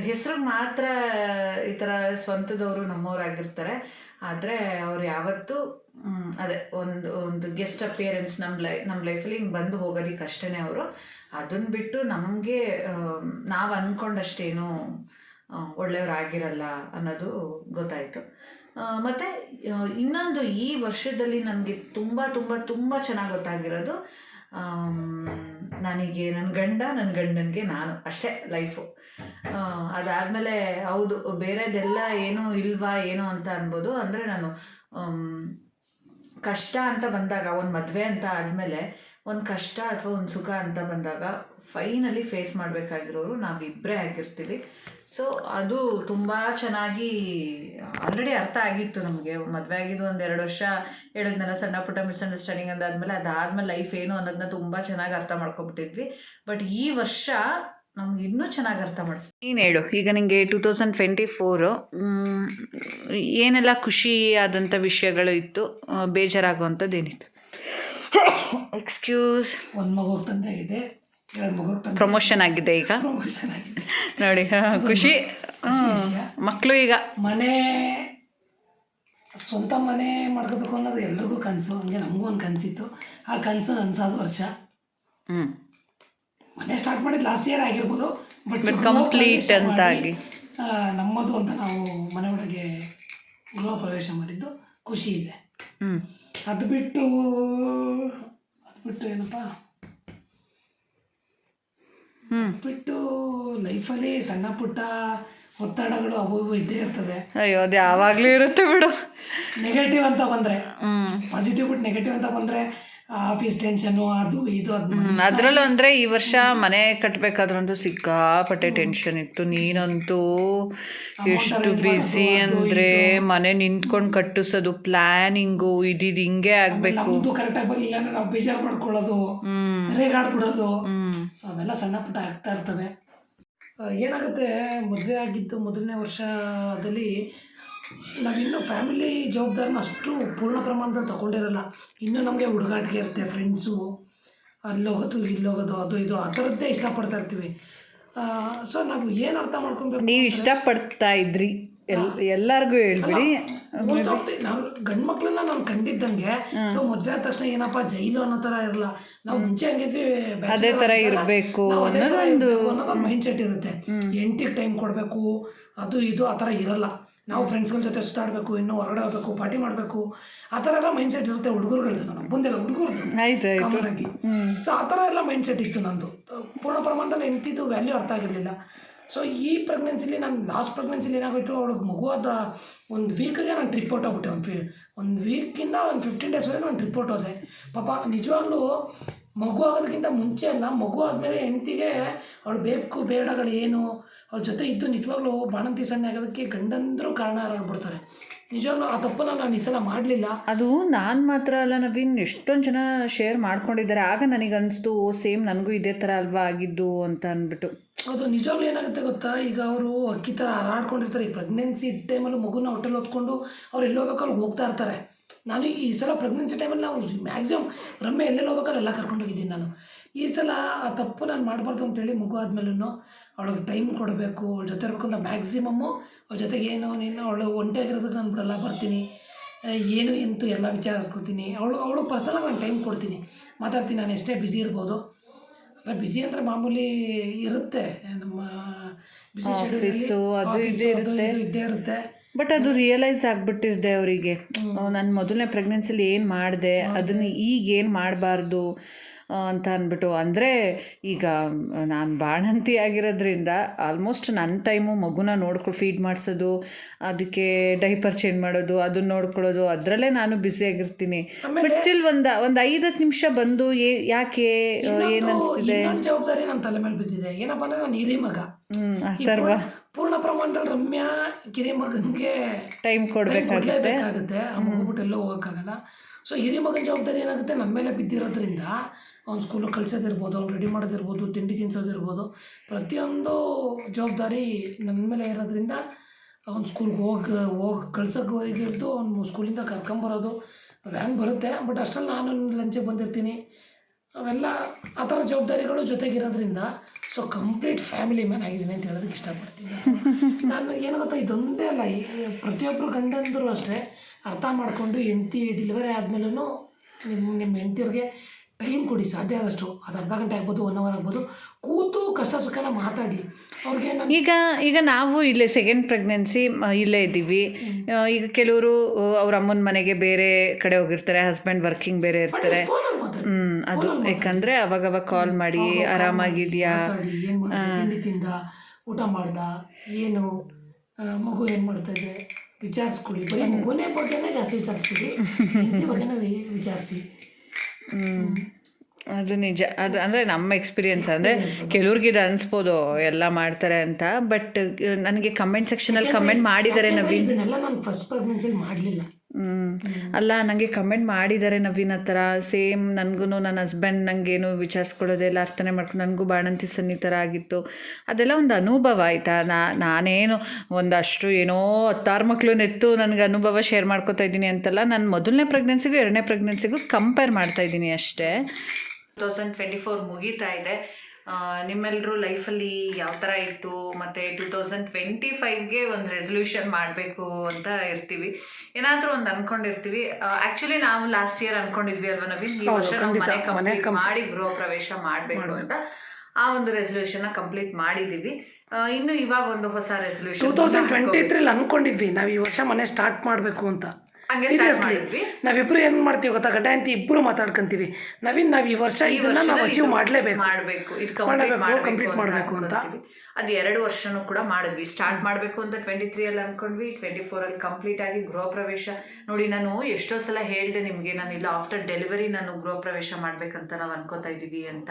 ಹೆಸ್ರಿಗೆ ಮಾತ್ರ ಈ ಥರ ಸ್ವಂತದವರು ನಮ್ಮವರಾಗಿರ್ತಾರೆ. ಆದರೆ ಅವ್ರು ಯಾವತ್ತೂ ಅದೇ ಒಂದು ಒಂದು ಗೆಸ್ಟ್ ಅಪಿಯರೆನ್ಸ್ ನಮ್ಮ ಲೈ ನಮ್ಮ ಲೈಫಲ್ಲಿ ಹಿಂಗೆ ಬಂದು ಹೋಗೋದಕ್ಕೆ ಅಷ್ಟೇ ಅವರು. ಅದನ್ನು ಬಿಟ್ಟು ನಮಗೆ ನಾವು ಅಂದ್ಕೊಂಡಷ್ಟೇನು ಒಳ್ಳೆಯವರಾಗಿರಲ್ಲ ಅನ್ನೋದು ಗೊತ್ತಾಯಿತು. ಮತ್ತು ಇನ್ನೊಂದು ಈ ವರ್ಷದಲ್ಲಿ ನನಗೆ ತುಂಬ ತುಂಬ ತುಂಬ ಚೆನ್ನಾಗಿ ಗೊತ್ತಾಗಿರೋದು ನನಗೆ ನನ್ನ ಗಂಡ ನನ್ನ ಗಂಡನಿಗೆ ನಾನು, ಅಷ್ಟೇ ಲೈಫು. ಅದಾದಮೇಲೆ ಹೌದು, ಬೇರೆದೆಲ್ಲ ಏನೂ ಇಲ್ವಾ, ಏನೋ ಅಂತ ಅನ್ಬೋದು. ಅಂದರೆ ನಾನು ಕಷ್ಟ ಅಂತ ಬಂದಾಗ, ಒಂದು ಮದುವೆ ಅಂತ ಆದಮೇಲೆ, ಒಂದು ಕಷ್ಟ ಅಥವಾ ಒಂದು ಸುಖ ಅಂತ ಬಂದಾಗ ಫೈನಲಿ ಫೇಸ್ ಮಾಡಬೇಕಾಗಿರೋರು ನಾವಿಬ್ಬರೇ ಆಗಿರ್ತೀವಿ. ಸೊ ಅದು ತುಂಬ ಚೆನ್ನಾಗಿ ಆಲ್ರೆಡಿ ಅರ್ಥ ಆಗಿತ್ತು ನಮಗೆ. ಮದುವೆ ಆಗಿದ್ದು ಒಂದು ಎರಡು ವರ್ಷ ಹೇಳಿದ್ನಲ್ಲ ಸಣ್ಣ ಪುಟ್ಟ ಮಿಸ್ಅಂಡರ್ಸ್ಟ್ಯಾಂಡಿಂಗ್ ಅಂದಾದ್ಮೇಲೆ ಅದಾದ್ಮೇಲೆ ಲೈಫ್ ಏನು ಅನ್ನೋದನ್ನ ತುಂಬ ಚೆನ್ನಾಗಿ ಅರ್ಥ ಮಾಡ್ಕೊಬಿಟ್ಟಿದ್ವಿ. ಬಟ್ ಈ ವರ್ಷ ನಮ್ಗೆ ಇನ್ನೂ ಚೆನ್ನಾಗಿ ಅರ್ಥ ಮಾಡಿಸ್ ನೀನು ಹೇಳು. ಈಗ ನಿಮಗೆ ಟೂ ತೌಸಂಡ್ ಟ್ವೆಂಟಿ ಫೋರು ಏನೆಲ್ಲ ಖುಷಿ ಆದಂಥ ವಿಷಯಗಳು ಇತ್ತು? ಬೇಜಾರಾಗುವಂಥದ್ದು ಏನಿತ್ತು? (coughs) ಎಕ್ಸ್ಕ್ಯೂಸ್ ಒಂದು ಮಗು ತಂದೆ ಆಗಿದೆ ಎರಡು ಮಗು ಪ್ರಮೋಷನ್ ಆಗಿದೆ ಈಗ. ಪ್ರಮೋಷನ್ ಆಗಿದೆ. ನೋಡಿ ಖುಷಿ. ಮಕ್ಕಳು ಈಗ. ಮನೆ ಸ್ವಂತ ಮನೆ ಮಾಡ್ಕೋಬೇಕು ಅನ್ನೋದು ಎಲ್ರಿಗೂ ಕನಸು ಹಂಗೆ ನಮಗೂ ಒಂದು ಕನಸಿತ್ತು. ಆ ಕನಸು ನನಸಾದ ವರ್ಷ. ಹ್ಞೂ ಮನೆ ಸ್ಟಾರ್ಟ್ ಮಾಡಿದ್ದು ಲಾಸ್ಟ್ ಇಯರ್ ಆಗಿರ್ಬೋದು ಬಟ್ ಕಂಪ್ಲೀಟ್ ಅಂತ ಆಗಿ. ನಮ್ಮದು ಅಂತ ನಾವು ಮನೆ ಒಳಗೆ ಗೃಹ ಪ್ರವೇಶ ಮಾಡಿದ್ದು ಖುಷಿ ಇದೆ. ಹ್ಞೂ ಅದು ಬಿಟ್ಟು ಅದು ಬಿಟ್ಟು ಏನಪ್ಪ? ಬಿಟ್ಟು ಲೈಫಲ್ಲಿ ಸಣ್ಣ ಪುಟ್ಟ ಒತ್ತಡಗಳು ಅವು ಇವು ಇದ್ದೇ ಇರ್ತದೆ. ಅಯ್ಯೋ ಅದು ಯಾವಾಗಲೂ ಇರುತ್ತೆ ಬಿಡು. ನೆಗೆಟಿವ್ ಅಂತ ಬಂದರೆ ಪಾಸಿಟಿವ್ ಬಿಟ್ಟು ನೆಗೆಟಿವ್ ಅಂತ ಬಂದರೆ ಆಫೀಸ್ ಟೆನ್ಷನ್ನು ಅದು ಇದು ಅದು ಅದರಲ್ಲೂ ಅಂದರೆ ಈ ವರ್ಷ ಮನೆ ಕಟ್ಟಬೇಕಾದ್ರಂತೂ ಸಿಕ್ಕಾಪಟ್ಟೆ ಟೆನ್ಷನ್ ಇತ್ತು. ನೀನಂತೂ ಎಷ್ಟು ಬ್ಯುಸಿ ಅಂದರೆ ಮನೆ ನಿಂತ್ಕೊಂಡು ಕಟ್ಟಿಸೋದು ಪ್ಲ್ಯಾನಿಂಗು ಇದಿದು ಹಿಂಗೆ ಆಗಬೇಕು. ಕರೆಕ್ಟಾಗಿ ಬರಲಿಲ್ಲ ಅಂದರೆ ನಾವು ಬೇಜಾರು ಮಾಡ್ಕೊಳ್ಳೋದು ರೇಗಾಡ್ಬಿಡೋದು. ಸೊ ಅವೆಲ್ಲ ಸಣ್ಣ ಪುಟ್ಟ ಆಗ್ತಾ ಇರ್ತವೆ. ಏನಾಗುತ್ತೆ ಮದುವೆ ಆಗಿದ್ದು ಮೊದಲನೇ ವರ್ಷದಲ್ಲಿ ನಾವಿನ್ನೂ ಫ್ಯಾಮಿಲಿ ಜವಾಬ್ದಾರಿನ ಅಷ್ಟು ಪೂರ್ಣ ಪ್ರಮಾಣದಲ್ಲಿ ತಗೊಂಡಿರಲ್ಲ. ಇನ್ನೂ ನಮಗೆ ಹುಡುಗಾಟಿಕೆ ಇರುತ್ತೆ ಫ್ರೆಂಡ್ಸು ಅಲ್ಲೋಗೋದು ಇಲ್ಲೋಗೋದು ಅದು ಇದು ಆ ಥರದ್ದೇ ಇಷ್ಟಪಡ್ತಾ ಇರ್ತೀವಿ. ಸೊ ನಾವು ಏನು ಅರ್ಥ ಮಾಡ್ಕೊಬೇಕು ನೀವು ಇಷ್ಟಪಡ್ತಾ ಇದ್ರಿ. ಎಲ್ ಎಲ್ಲರಿಗೂ ಹೇಳ್ಬಿಡಿ. ಮೋಸ್ಟ್ ಆಫ್ ದಿ ನಾವು ಗಂಡು ಮಕ್ಳನ್ನ ನಾವು ಕಂಡಿದ್ದಂಗೆ ನಾವು ಮದುವೆ ಆದ ತಕ್ಷಣ ಏನಪ್ಪ ಜೈಲು ಅನ್ನೋ ತರ ಇರಲ್ಲ. ನಾವು ಮುಂಚೆ ಹಂಗಿದ್ವಿ ಅದೇ ತರ ಇರಬೇಕು ಅನ್ನೋದೊಂದು ಮೈಂಡ್ ಸೆಟ್ ಇರುತ್ತೆ. ಎಂಟಿಗೆ ಟೈಮ್ ಕೊಡಬೇಕು ಅದು ಇದು ಆ ಥರ ಇರಲ್ಲ. ನಾವು ಫ್ರೆಂಡ್ಸ್ಗಳ ಜೊತೆ ಸುತ್ತಾಡಬೇಕು ಇನ್ನು ಹೊರಗಡೆ ಹೋಗ್ಬೇಕು ಪಾರ್ಟಿ ಮಾಡಬೇಕು ಆ ಥರ ಎಲ್ಲ ಮೈಂಡ್ ಸೆಟ್ ಇರುತ್ತೆ ಹುಡುಗರುಗಳದ್ದು ನಾನು ಬಂದಿಲ್ಲ ಹುಡುಗರದ್ದು ಕಾಮನ್ ಆಗಿ. ಸೊ ಆ ಥರ ಎಲ್ಲ ಮೈಂಡ್ ಸೆಟ್ ಇತ್ತು ನಂದು. ಪೂರ್ಣ ಪ್ರಮಾಣದಲ್ಲಿ ಎಂತಿದ್ದು ವ್ಯಾಲ್ಯೂ ಅರ್ಥ ಆಗಿರಲಿಲ್ಲ. ಸೊ ಈ ಪ್ರೆಗ್ನೆನ್ಸಿಲಿ ನಾನು ಲಾಸ್ಟ್ ಪ್ರೆಗ್ನೆನ್ಸಿಲಿ ಏನಾಗೋಯ್ತು, ಅವಳಿಗೆ ಮಗುವಾದ ಒಂದು ವೀಕಿಗೆ ನಾನು ಟ್ರಿಪ್ ಹೊಟ್ಟೋಗ್ಬಿಟ್ಟೆ ಒಂದು ಫಿ ಒಂದು ವೀಕಿಂದ ಒಂದು ಫಿಫ್ಟೀನ್ ಡೇಸ್ವರೆಗೆ ನಾನು ಟ್ರಿಪ್ ಹೊಟ್ಟೋದೆ ಪಾಪ, ನಿಜವಾಗ್ಲೂ ಮಗು ಆಗೋದಕ್ಕಿಂತ ಮುಂಚೆ ಅಲ್ಲ, ಮಗು ಆದಮೇಲೆ ಹೆಂಡ್ತಿಗೆ ಅವಳು ಬೇಕು ಬೇಡಗಳು ಏನು, ಅವ್ಳ ಜೊತೆ ಇದ್ದು ನಿಜವಾಗ್ಲೂ ಬಾಣಂತಿ ಸನ್ನೆ ಆಗೋದಕ್ಕೆ ಗಂಡಂದ್ರೂ ಕಾರಣ ಆಗ್ಬಿಡ್ತಾರೆ ನಿಜವಾಗ್ಲೂ ಆ ತಪ್ಪನ್ನ ನಾನು ಈ ಸಲ ಮಾಡಲಿಲ್ಲ. ಅದು ನಾನು ಮಾತ್ರ ಅಲ್ಲ ನವೀನ್ ಎಷ್ಟೊಂದು ಜನ ಶೇರ್ ಮಾಡ್ಕೊಂಡಿದ್ದಾರೆ. ಆಗ ನನಗೆ ಅನಿಸ್ತು ಓ ಸೇಮ್ ನನಗೂ ಇದೇ ಥರ ಅಲ್ವಾ ಆಗಿದ್ದು ಅಂತ ಅಂದ್ಬಿಟ್ಟು. ಅದು ನಿಜವಾಗ್ಲೂ ಏನಾಗುತ್ತೆ ಗೊತ್ತಾ? ಈಗ ಅವರು ಅಕ್ಕಿ ಥರ ಹಾರಾಡ್ಕೊಂಡಿರ್ತಾರೆ. ಈ ಪ್ರೆಗ್ನೆನ್ಸಿ ಟೈಮಲ್ಲಿ ಮಗುನ ಹೊಟ್ಟೆಲಿ ಹೊತ್ಕೊಂಡು ಅವ್ರು ಎಲ್ಲಿ ಹೋಗ್ಬೇಕು ಹೋಗ್ತಾ ಇರ್ತಾರೆ. ನಾನು ಈ ಸಲ ಪ್ರೆಗ್ನೆನ್ಸಿ ಟೈಮಲ್ಲಿ ನಾವು ಮ್ಯಾಕ್ಸಿಮಮ್ ರಮ್ಮೆ ಎಲ್ಲೆಲ್ಲಿ ಹೋಗ್ಬೇಕಲ್ಲ ಎಲ್ಲ ಕರ್ಕೊಂಡೋಗಿದ್ದೀನಿ ನಾನು. ಈ ಸಲ ಆ ತಪ್ಪು ನಾನು ಮಾಡಬಾರ್ದು ಅಂತೇಳಿ ಮಗು ಆದ್ಮೇಲೂ ಅವಳಿಗೆ ಟೈಮ್ ಕೊಡಬೇಕು ಅವಳ ಜೊತೆ ಇರಬೇಕು ಅಂತ ಮ್ಯಾಕ್ಸಿಮಮ್ಮು ಅವಳ ಜೊತೆಗೆ ಏನು ನೀನು ಅವಳು ಒಂಟಿಯಾಗಿರೋದಕ್ಕೆ ನಾನು ಬಿಡಲ್ಲ ಬರ್ತೀನಿ. ಏನು ಎಂತು ಎಲ್ಲ ವಿಚಾರಿಸ್ಕೊತೀನಿ. ಅವಳು ಅವಳು ಪರ್ಸ್ನಲಾಗಿ ನಾನು ಟೈಮ್ ಕೊಡ್ತೀನಿ. ಮಾತಾಡ್ತೀನಿ ನಾನು ಎಷ್ಟೇ ಬ್ಯುಸಿ ಇರ್ಬೋದು. ಅಲ್ಲ ಬ್ಯುಸಿ ಅಂದರೆ ಮಾಮೂಲಿ ಇರುತ್ತೆ. ನಮ್ಮ ಬಿಸಿ Office, ಅದು ಇದೇ ಇರುತ್ತೆ. ಇದ್ದೇ ಇರುತ್ತೆ. ಬಟ್ ಅದು ರಿಯಲೈಸ್ ಆಗ್ಬಿಟ್ಟಿರ್ದೆ ಅವರಿಗೆ. ನಾನು ಮೊದಲನೇ ಪ್ರೆಗ್ನೆನ್ಸಿಲಿ ಏನು ಮಾಡಿದೆ ಅದನ್ನು ಈಗ ಏನು ಮಾಡಬಾರ್ದು? ಅಂತ ಅಂದ್ಬಿಟ್ಟು ಅಂದರೆ ಈಗ ನಾನು ಬಾಣಂತಿ ಆಗಿರೋದ್ರಿಂದ ಆಲ್ಮೋಸ್ಟ್ ನನ್ನ ಟೈಮು ಮಗುನ ನೋಡ್ಕೊಳ್ ಫೀಡ್ ಮಾಡಿಸೋದು ಅದಕ್ಕೆ ಡೈಪರ್ ಚೇಂಜ್ ಮಾಡೋದು ಅದನ್ನ ನೋಡ್ಕೊಳ್ಳೋದು ಅದರಲ್ಲೇ ನಾನು ಬ್ಯುಸಿಯಾಗಿರ್ತೀನಿ ಬಟ್ ಸ್ಟಿಲ್ ಒಂದು ಒಂದು ಐದು ಹತ್ತು ನಿಮಿಷ ಬಂದು ಏ ಯಾಕೆ ಏನಿಸ್ತಿದೆ ಅನಿಸ್ತಿದೆ? ಜವಾಬ್ದಾರಿ ನಮ್ಮ ತಲೆ ಮೇಲೆ ಬಿದ್ದಿದೆ. ಏನಪ್ಪ ಅಂದ್ರೆ ನಾನು ಹಿರಿ ಮಗ. ಆ ಈ ಪೂರ್ಣ- ಪ್ರಮಾಣದಲ್ಲಿ ರಮ್ಯಾ ಕಿರಿಯ ಮಗನಿಗೆ ಟೈಮ್ ಕೊಡಬೇಕಾಗುತ್ತೆ. ಆ ಮಗು ಬಿಟ್ಟು ಎಲ್ಲೋ ಹೋಗೋಕ್ಕಾಗಲ್ಲ. ಸೊ ಹಿರಿಯ ಮಗನ ಜವಾಬ್ದಾರಿ ಏನಾಗುತ್ತೆ? ನನ್ನ ಮೇಲೆ ಬಿದ್ದಿರೋದ್ರಿಂದ ಅವ್ನು ಸ್ಕೂಲಿಗೆ ಕಳ್ಸೋದಿರ್ಬೋದು, ಅವ್ನು ರೆಡಿ ಮಾಡೋದಿರ್ಬೋದು, ತಿಂಡಿ ತಿನ್ಸೋದಿರ್ಬೋದು. ಪ್ರತಿಯೊಂದು ಜವಾಬ್ದಾರಿ ನನ್ನ ಮೇಲೆ ಇರೋದ್ರಿಂದ ಅವ್ನು ಸ್ಕೂಲ್ಗೆ ಹೋಗಿ ಹೋಗಿ ಕಳ್ಸೋಕ್ಕೆ ಇದ್ದು ಅವ್ನು ಸ್ಕೂಲಿಂದ ಕರ್ಕೊಂಬರೋದು ವ್ಯಾನ್ ಬರುತ್ತೆ. ಬಟ್ ಅಷ್ಟರಲ್ಲಿ ನಾನು ಲಂಚಿಗೆ ಬಂದಿರ್ತೀನಿ. ಅವೆಲ್ಲ ಆ ಥರ ಜವಾಬ್ದಾರಿಗಳು ಜೊತೆಗಿರೋದ್ರಿಂದ ಸೊ ಕಂಪ್ಲೀಟ್ ಫ್ಯಾಮಿಲಿ ಮ್ಯಾನ್ ಆಗಿದ್ದೀನಿ ಅಂತ ಹೇಳೋದಕ್ಕೆ ಇಷ್ಟಪಡ್ತೀನಿ. ನಾನು, ಏನು ಗೊತ್ತಾ? ಇದೊಂದೇ ಅಲ್ಲ ಪ್ರತಿಯೊಬ್ಬರು ಗಂಡಂದರು ಅಷ್ಟೇ. ಅರ್ಥ ಮಾಡಿಕೊಂಡು ಹೆಂಡ್ತಿ ಡೆಲಿವರಿ ಆದಮೇಲೂ ನಿಮ್ಮ ನಿಮ್ಮ ಹೆಂಡ್ತಿಯವ್ರಿಗೆ ಟೈಮ್ ಕೊಡಿ ಸಾಧ್ಯ ಆದಷ್ಟು. ಅದು ಅರ್ಧ ಗಂಟೆ ಆಗ್ಬೋದು ಒನ್ ಅವರ್ ಆಗ್ಬೋದು. ಕೂತು ಕಷ್ಟ ಸುಖನ ಮಾತಾಡಿ. ಅವ್ರಿಗೆ ಈಗ ಈಗ ನಾವು ಇಲ್ಲೇ ಸೆಕೆಂಡ್ ಪ್ರೆಗ್ನೆನ್ಸಿ ಇಲ್ಲೇ ಇದ್ದೀವಿ. ಈಗ ಕೆಲವರು ಅವ್ರ ಅಮ್ಮನ ಮನೆಗೆ ಬೇರೆ ಕಡೆ ಹೋಗಿರ್ತಾರೆ ಹಸ್ಬೆಂಡ್ ವರ್ಕಿಂಗ್ ಬೇರೆ ಇರ್ತಾರೆ. ಹ್ಞೂ ಅದು ಯಾಕಂದ್ರೆ ಅವಾಗ ಅವಾಗ ಕಾಲ್ ಮಾಡಿ ಆರಾಮಾಗಿದೆಯಾ? ತಿಂದ ಊಟ ಮಾಡ್ದ ಏನು ಮಗು ಏನು ಮಾಡ್ತಾ ಇದೆ? ವಿಚಾರಿಸ್ಕೊಳ್ಳಿ. ಬರೀ ಮಗುನೇ ಬಗ್ಗೆನೇ ಜಾಸ್ತಿ ವಿಚಾರಿಸ್ಬಿಡಿ. ಹೆಂಡತಿ ಬಗ್ಗೆನೇ ವಿಚಾರಿಸಿ. ಅದು ನಿಜ. ಅದು ಅಂದರೆ ನಮ್ಮ ಎಕ್ಸ್ಪೀರಿಯನ್ಸ್ ಅಂದರೆ ಕೆಲವ್ರಿಗೆ ಇದು ಅನಿಸ್ಬೋದು ಎಲ್ಲ ಮಾಡ್ತಾರೆ ಅಂತ. ಬಟ್ ನನಗೆ ಕಮೆಂಟ್ ಸೆಕ್ಷನಲ್ಲಿ ಕಮೆಂಟ್ ಮಾಡಿದ್ದಾರೆ ನವೀನ್. ನಾನು ಫಸ್ಟ್ ಪ್ರೆಗ್ನೆನ್ಸಿಲಿ ಮಾಡಲಿಲ್ಲ. ಅಲ್ಲ ನನಗೆ ಕಮೆಂಟ್ ಮಾಡಿದ್ದಾರೆ ನವೀನ್ ಆ ಥರ ಸೇಮ್ ನನಗೂ ನನ್ನ ಹಸ್ಬೆಂಡ್ ನನಗೇನು ವಿಚಾರಿಸ್ಕೊಳ್ಳೋದೆಲ್ಲ ಅರ್ಥನೆ ಮಾಡ್ಕೊಂಡು ನನಗೂ ಬಾಣಂತಿ ಸನ್ನಿ ಥರ ಆಗಿತ್ತು. ಅದೆಲ್ಲ ಒಂದು ಅನುಭವ ಆಯಿತಾ? ನಾ ನಾನೇನು ಒಂದಷ್ಟು ಏನೋ ಹತ್ತಾರು ಮಕ್ಕಳು ನೆತ್ತು ನನಗೆ ಅನುಭವ ಶೇರ್ ಮಾಡ್ಕೊತಾ ಇದ್ದೀನಿ ಅಂತಲ್ಲ ನಾನು ಮೊದಲನೇ ಪ್ರೆಗ್ನೆನ್ಸಿಗೂ ಎರಡನೇ ಪ್ರೆಗ್ನೆನ್ಸಿಗೂ ಕಂಪೇರ್ ಮಾಡ್ತಾ ಇದ್ದೀನಿ ಅಷ್ಟೇ. ಟೂ ತೌಸಂಡ್ ಟ್ವೆಂಟಿ ಫೋರ್ ಮುಗೀತಾ ಇದೆ. ನಿಮ್ಮೆಲ್ಲರೂ ಲೈಫಲ್ಲಿ ಯಾವ ಥರ ಇತ್ತು? ಮತ್ತು ಟೂ ತೌಸಂಡ್ ಟ್ವೆಂಟಿ ಫೈವ್ಗೆ ಒಂದು ರೆಸೊಲ್ಯೂಷನ್ ಮಾಡಬೇಕು ಅಂತ ಇರ್ತೀವಿ. ಏನಾದರೂ ಒಂದು ಅನ್ಕೊಂಡಿರ್ತೀವಿ. ಆ್ಯಕ್ಚುಲಿ ನಾವು ಲಾಸ್ಟ್ ಇಯರ್ ಅನ್ಕೊಂಡಿದ್ವಿ ಅಲ್ವಾ ನವೀನ್? ಈ ವರ್ಷ ನಾವು ಮನೆ ಕಂಪ್ಲೀಟ್ ಮಾಡಿ ಗೃಹ ಪ್ರವೇಶ ಮಾಡಬೇಕು ಅಂತ ಆ ಒಂದು ರೆಸೊಲ್ಯೂಷನ್ನ ಕಂಪ್ಲೀಟ್ ಮಾಡಿದ್ದೀವಿ. ಇನ್ನು ಇವಾಗ ಒಂದು ಹೊಸ ಟೂ ರೆಸೊಲ್ಯೂಷನ್ ತೌಸಂಡ್ ಟ್ವೆಂಟಿ ತ್ರೀಲಿ ಅಂದ್ಕೊಂಡಿದ್ವಿ ನಾವು ಈ ವರ್ಷ ಮನೆ ಸ್ಟಾರ್ಟ್ ಮಾಡಬೇಕು ಅಂತ. ಸೀರಿಯಸ್ಲಿ. ನಾವಿಬ್ರು ಏನು ಮಾಡ್ತೀವಿ ಗೊತ್ತಾ? ಗಂಡ ಅಂತ ಇಬ್ಬರು ಮಾತಾಡ್ಕೊಂತೀವಿ. ನವೀನ್ ನಾವು ಈ ವರ್ಷ ಇದನ್ನ ನಾವು ಅಚೀವ್ ಮಾಡಲೇಬೇಕು. ಮಾಡಬೇಕು ಇದು ಕಂಪ್ಲೀಟ್ ಮಾಡಬೇಕು ಕಂಪ್ಲೀಟ್ ಮಾಡಬೇಕು ಮಾಡಬೇಕು ಅಂತ. ಅದು ಎರಡು ವರ್ಷನೂ ಕೂಡ ಮಾಡಿದ್ವಿ. ಸ್ಟಾರ್ಟ್ ಮಾಡಬೇಕು ಅಂತ ಟ್ವೆಂಟಿ ತ್ರೀ ಅಲ್ಲಿ ಅನ್ಕೊಂಡ್ವಿ. ಟ್ವೆಂಟಿ ಫೋರ್ ಅಲ್ಲಿ ಕಂಪ್ಲೀಟ್ ಆಗಿ ಗೃಹ ಪ್ರವೇಶ. ನೋಡಿ ನಾನು ಎಷ್ಟೋ ಸಲ ಹೇಳಿದೆ ನಿಮಗೆ ನಾನು ಇಲ್ಲ ಆಫ್ಟರ್ ಡೆಲಿವರಿ ನಾನು ಗೃಹ ಪ್ರವೇಶ ಮಾಡ್ಬೇಕಂತ ನಾವು ಅನ್ಕೋತಾ ಇದ್ದೀವಿ ಅಂತ.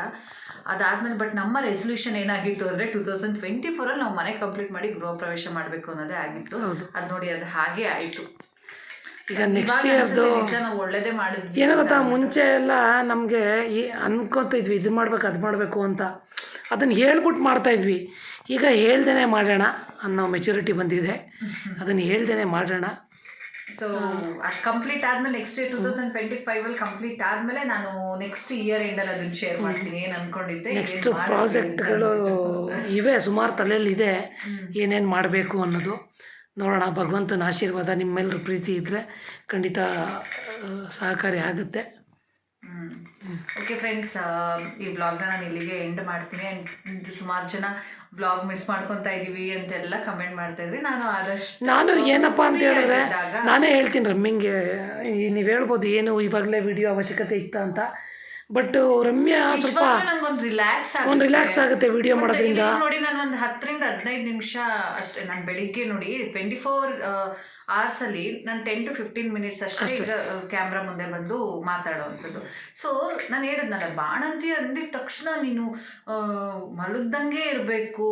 ಅದಾದ್ಮೇಲೆ ಬಟ್ ನಮ್ಮ ರೆಸೊಲ್ಯೂಷನ್ ಏನಾಗಿತ್ತು ಅಂದ್ರೆ ಟೂ ತೌಸಂಡ್ ಟ್ವೆಂಟಿ ಫೋರಲ್ಲಿ ನಾವು ಮನೆ ಕಂಪ್ಲೀಟ್ ಮಾಡಿ ಗೃಹ ಪ್ರವೇಶ ಮಾಡಬೇಕು ಅನ್ನೋದೇ ಆಗಿತ್ತು. ಅದು ನೋಡಿ ಅದು ಹಾಗೆ ಆಯಿತು. ಈಗ ನೆಕ್ಸ್ಟ್ ಇಯರ್ದು ಒಳ್ಳೇದೇ ಮಾಡಿದ್ವಿ. ಏನೋ ಗೊತ್ತಾ ಮುಂಚೆ ಎಲ್ಲ ನಮಗೆ ಈ ಅನ್ಕೋತಿದ್ವಿ ಇದು ಮಾಡ್ಬೇಕು ಅದು ಮಾಡಬೇಕು ಅಂತ. ಅದನ್ನು ಹೇಳ್ಬಿಟ್ಟು ಮಾಡ್ತಾಯಿದ್ವಿ ಈಗ ಹೇಳ್ದೇ ಮಾಡೋಣ ಅನ್ನೋ ಮೆಚುರಿಟಿ ಬಂದಿದೆ. ಅದನ್ನು ಹೇಳ್ದೇ ಮಾಡೋಣ. ಸೊ ಅದು ಕಂಪ್ಲೀಟ್ ಆದ್ಮೇಲೆ next two thousand twenty five ಅಲ್ಲಿ ಕಂಪ್ಲೀಟ್ ಆದ್ಮೇಲೆ ನಾನು ನೆಕ್ಸ್ಟ್ ಇಯರ್ ಎಂಡ್ ಅಲ್ಲಿ ಅದನ್ನ ಶೇರ್ ಮಾಡ್ತೀನಿ. ಏನ್ ಅನ್ಕೊಂಡಿದ್ದೆ ನೆಕ್ಸ್ಟ್ ಪ್ರಾಜೆಕ್ಟ್ಗಳು ಇವೆ ಸುಮಾರು ತಲೆಯಲ್ಲಿ ಇದೆ ಏನೇನು ಮಾಡಬೇಕು ಅನ್ನೋದು. ನೋಡೋಣ ಭಗವಂತನ ಆಶೀರ್ವಾದ ನಿಮ್ಮೆಲ್ಲರ ಪ್ರೀತಿ ಇದ್ದರೆ ಖಂಡಿತ ಸಹಕಾರಿ ಆಗುತ್ತೆ. ಓಕೆ ಫ್ರೆಂಡ್ಸ್ ಈ ಬ್ಲಾಗ್ನ ನಾನು ಇಲ್ಲಿಗೆ ಎಂಡ್ ಮಾಡ್ತೀನಿ. ಆ್ಯಂಡ್ ಸುಮಾರು ಜನ ಬ್ಲಾಗ್ ಮಿಸ್ ಮಾಡ್ಕೊತಾ ಇದೀವಿ ಅಂತೆಲ್ಲ ಕಮೆಂಟ್ ಮಾಡ್ತಾ ಇದ್ರಿ. ನಾನು ಆದಷ್ಟು ನಾನು ಏನಪ್ಪ ಅಂತ ಹೇಳಿದ್ರೆ ನಾನೇ ಹೇಳ್ತೀನಿ ರಮ್ಮಿಂಗೆ ನೀವು ಹೇಳ್ಬೋದು ಏನು ಇವಾಗಲೇ ವಿಡಿಯೋ ಅವಶ್ಯಕತೆ ಇತ್ತ ಅಂತ. ಬಟ್ ರಮ್ಯಾ ಸ್ವಲ್ಪ ನಂಗೊಂದು ರಿಲ್ಯಾಕ್ಸ್ ಒಂದು ರಿಲ್ಯಾಕ್ಸ್ ಆಗುತ್ತೆ ವಿಡಿಯೋ ಮಾಡೋದ್ರಿಂದ. ನೋಡಿ ನಾನು ಒಂದು ಹತ್ತರಿಂದ ಹದಿನೈದು ನಿಮಿಷ ಅಷ್ಟೇ ನಾನು ಬೆಳಿಗ್ಗೆ ನೋಡಿ ಟ್ವೆಂಟಿ ಫೋರ್ ಅವರ್ಸ್ ಅಲ್ಲಿ ನಾನು ಟೆನ್ ಟು ಫಿಫ್ಟೀನ್ ಮಿನಿಟ್ಸ್ ಅಷ್ಟೇ ಈಗ ಕ್ಯಾಮ್ರಾ ಮುಂದೆ ಬಂದು ಮಾತಾಡೋವಂಥದ್ದು. ಸೊ ನಾನು ಹೇಳಿದ್ನಲ್ಲ ಬಾಣಂತಿ ಅಂದಿದ ತಕ್ಷಣ ನೀನು ಮಲಗ್ದಂಗೆ ಇರಬೇಕು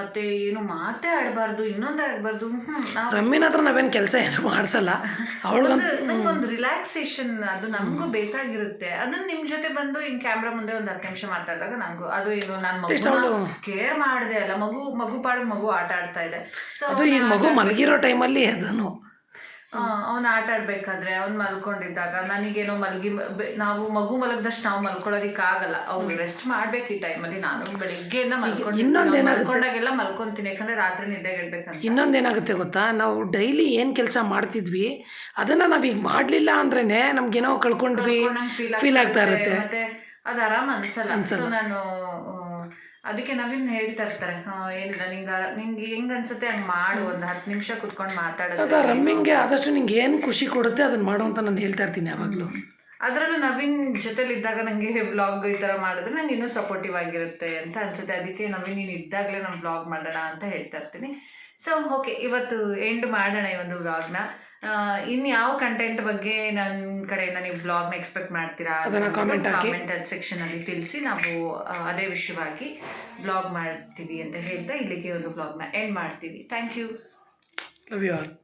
ಮತ್ತೆ ಏನು ಮಾತೇ ಆಡಬಾರ್ದು ಇನ್ನೊಂದು ಆಡಬಾರ್ದು ಹ್ಮ್ ನಾವು ರಮ್ಯನ ಹತ್ರ ನಾವೇನು ಕೆಲಸ ಏನು ಮಾಡಿಸಲ್ಲ. (laughs) ಅವಳು ನಂಗೊಂದು ರಿಲ್ಯಾಕ್ಸೇಷನ್ ಅದು ನಮಗೂ ಬೇಕಾಗಿರುತ್ತೆ. ಅದನ್ನ ನಿಮ್ಮ ಜೊತೆ ಬಂದು ಹಿಂಗ್ ಕ್ಯಾಮ್ರಾ ಮುಂದೆ ಒಂದ್ ಹತ್ತು ನಿಮಿಷ ಮಾತಾಡಿದಾಗ ನಂಗೂ ಅದು ಇದು ನನ್ ಮಗು ಕೇರ್ ಮಾಡಿದೆ ಅಲ್ಲ. ಮಗು ಮಗು ಪಾಡು ಮಗು ಆಟ ಆಡ್ತಾ ಇದೆ. ಸೊ ಅದು ಈ ಮಗು ಮಲಗಿರೋ ಟೈಮಲ್ಲಿ ಅದನ್ನು ಅವ್ನು ಆಟ ಆಡ್ಬೇಕಾದ್ರೆ ಅವ್ನ್ ಮಲ್ಕೊಂಡಿದ್ದಾಗ ನನಗೇನೋ ಮಲಗಿ ನಾವು ಮಗು ಮಲಗ್ದಷ್ಟು ನಾವು ಮಲ್ಕೊಳ್ಳೋದಿಕ್ಕಾಗಲ್ಲ. ಅವ್ನು ರೆಸ್ಟ್ ಮಾಡ್ಬೇಕು ಈ ಟೈಮಲ್ಲಿ ನಾನು ಬೆಳಿಗ್ಗೆಯಿಂದ ಮಲ್ಕೊಂಡು ಮಲ್ಕೊಂಡಾಗೆಲ್ಲ ಮಲ್ಕೊಂತೀನಿ. ಯಾಕಂದ್ರೆ ರಾತ್ರಿ ನಿದ್ದೆಗೆಡ್ಬೇಕಂತ ಇನ್ನೊಂದೇನಾಗುತ್ತೆ ಗೊತ್ತಾ? ನಾವು ಡೈಲಿ ಏನ್ ಕೆಲಸ ಮಾಡ್ತಿದ್ವಿ ಅದನ್ನ ನಾವೀಗ ಮಾಡಲಿಲ್ಲ ಅಂದ್ರೇನೆ ನಮ್ಗೇನೋ ಕಳ್ಕೊಂಡ್ವಿ ಫೀಲ್ ಆಗ್ತಾ ಇರುತ್ತೆ. ಮತ್ತೆ ಅದು ಆರಾಮ್ ಅನ್ಸಲ್ಲ. ನಾನು ಅದಕ್ಕೆ ನವೀನ್ ಹೇಳ್ತಾ ಇರ್ತಾರೆ ಏನಿಲ್ಲ ನಿಂಗೆ ನಿಂಗೆ ಹೆಂಗ್ ಅನ್ಸುತ್ತೆ ಹಂಗ್ ಮಾಡು ಒಂದು ಹತ್ತು ನಿಮಿಷ ಕುತ್ಕೊಂಡು ಮಾತಾಡೋದು ರಮ್ಮಿಂಗೆ ಆದಷ್ಟು ನಿಂಗೆ ಏನು ಖುಷಿ ಕೊಡುತ್ತೆ ಅದನ್ನ ಮಾಡು ಅಂತ ನಾನು ಹೇಳ್ತಾ ಇರ್ತೀನಿ ಯಾವಾಗಲೂ. ಅದರಲ್ಲೂ ನವೀನ್ ಜೊತೆಲಿ ಇದ್ದಾಗ ನನಗೆ ಬ್ಲಾಗ್ ಈ ಥರ ಮಾಡಿದ್ರೆ ನಂಗೆ ಇನ್ನೂ ಸಪೋರ್ಟಿವ್ ಆಗಿರುತ್ತೆ ಅಂತ ಅನ್ಸುತ್ತೆ. ಅದಕ್ಕೆ ನವೀನ್ ನೀನು ಇದ್ದಾಗಲೇ ನಾನು ಬ್ಲಾಗ್ ಮಾಡೋಣ ಅಂತ ಹೇಳ್ತಾ ಇರ್ತೀನಿ. ಸೊ ಓಕೆ ಇವತ್ತು ಎಂಡ್ ಮಾಡೋಣ ಈ ಒಂದು ವ್ಲಾಗ್ನ ಇನ್ನು ಯಾವ ಕಂಟೆಂಟ್ ಬಗ್ಗೆ ನನ್ನ ಕಡೆಯಿಂದ ನೀವು ವ್ಲಾಗ್ನ ಎಕ್ಸ್ಪೆಕ್ಟ್ ಮಾಡ್ತೀರಾ ಕಾಮೆಂಟ್ ಸೆಕ್ಷನ್ ಅಲ್ಲಿ ತಿಳಿಸಿ ನಾವು ಅದೇ ವಿಷಯವಾಗಿ ಬ್ಲಾಗ್ ಮಾಡ್ತೀವಿ ಅಂತ ಹೇಳ್ತಾ ಇಲ್ಲಿಗೆ ಒಂದು ಬ್ಲಾಗ್ನ ಎಂಡ್ ಮಾಡ್ತೀವಿ. Thank you love you all